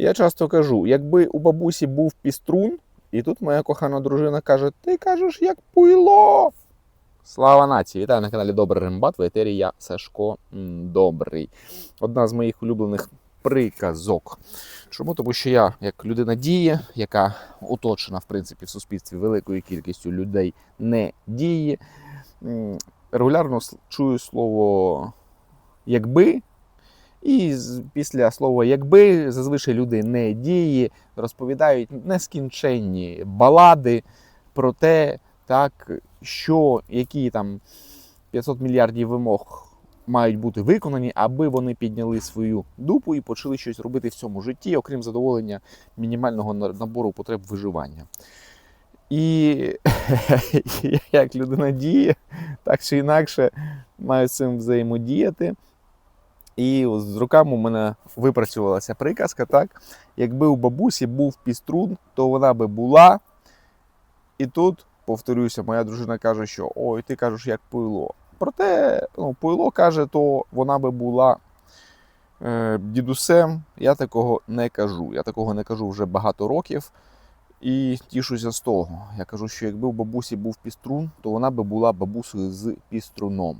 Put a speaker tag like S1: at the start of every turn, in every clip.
S1: Я часто кажу, якби у бабусі був піструн, і тут моя кохана дружина каже: Ти кажеш, як пуйло. Слава нації! Вітаю на каналі Добрий Рембат. В етері я Сашко Добрий. Одна з моїх улюблених приказок. Чому? Тому що я, як людина діє, яка оточена в принципі в суспільстві великою кількістю людей не діє, регулярно чую слово якби. І після слова якби зазвичай люди не дії, розповідають нескінченні балади про те, так, що які там 500 мільярдів вимог мають бути виконані, аби вони підняли свою дупу і почали щось робити в цьому житті, окрім задоволення мінімального на- набору потреб виживання. І як людина діє, так чи інакше маю з цим взаємодіяти. І з роками у мене випрацювалася приказка, так? Якби у бабусі був піструн, то вона би була. І тут, повторюся, моя дружина каже, що ой, ти кажеш, як пуйло. Проте, ну, пуйло каже, то вона би була е, дідусем. Я такого не кажу. Я такого не кажу вже багато років. І тішуся з того. Я кажу, що якби у бабусі був піструн, то вона би була бабусею з піструном.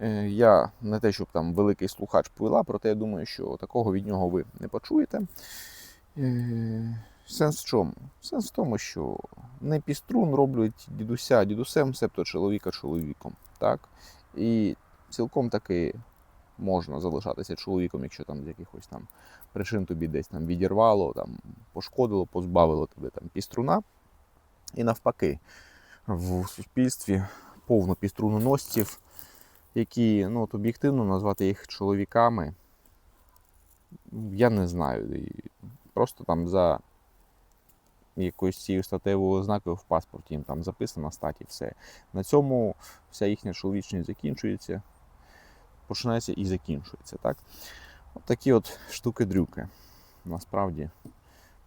S1: Е, Я не те, щоб там великий слухач пила, проте я думаю, що такого від нього ви не почуєте. Е, Сенс в чому? Сенс в тому, що не піструн роблять дідуся дідусем, себто чоловіка чоловіком. Так? І цілком таки можна залишатися чоловіком, якщо там з якихось там причин тобі десь там відірвало, там, пошкодило, позбавило тебе там піструна. І навпаки, в суспільстві повно піструноносців, які ну, от об'єктивно назвати їх чоловіками, я не знаю. Просто там за якоюсь цією статевою ознакою в паспорті їм там записана стать і все. На цьому вся їхня чоловічність закінчується, починається і закінчується. Так? От такі от штуки-дрюки. Насправді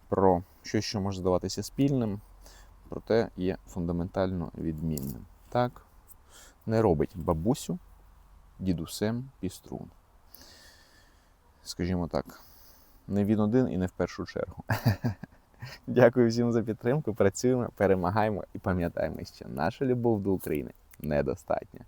S1: про щось, що може здаватися спільним, проте є фундаментально відмінним. Так? Не робить бабусю дідусем піструн. Скажімо так, не він один і не в першу чергу. Дякую всім за підтримку. Працюємо, перемагаємо і пам'ятаємо, що наша любов до України недостатня.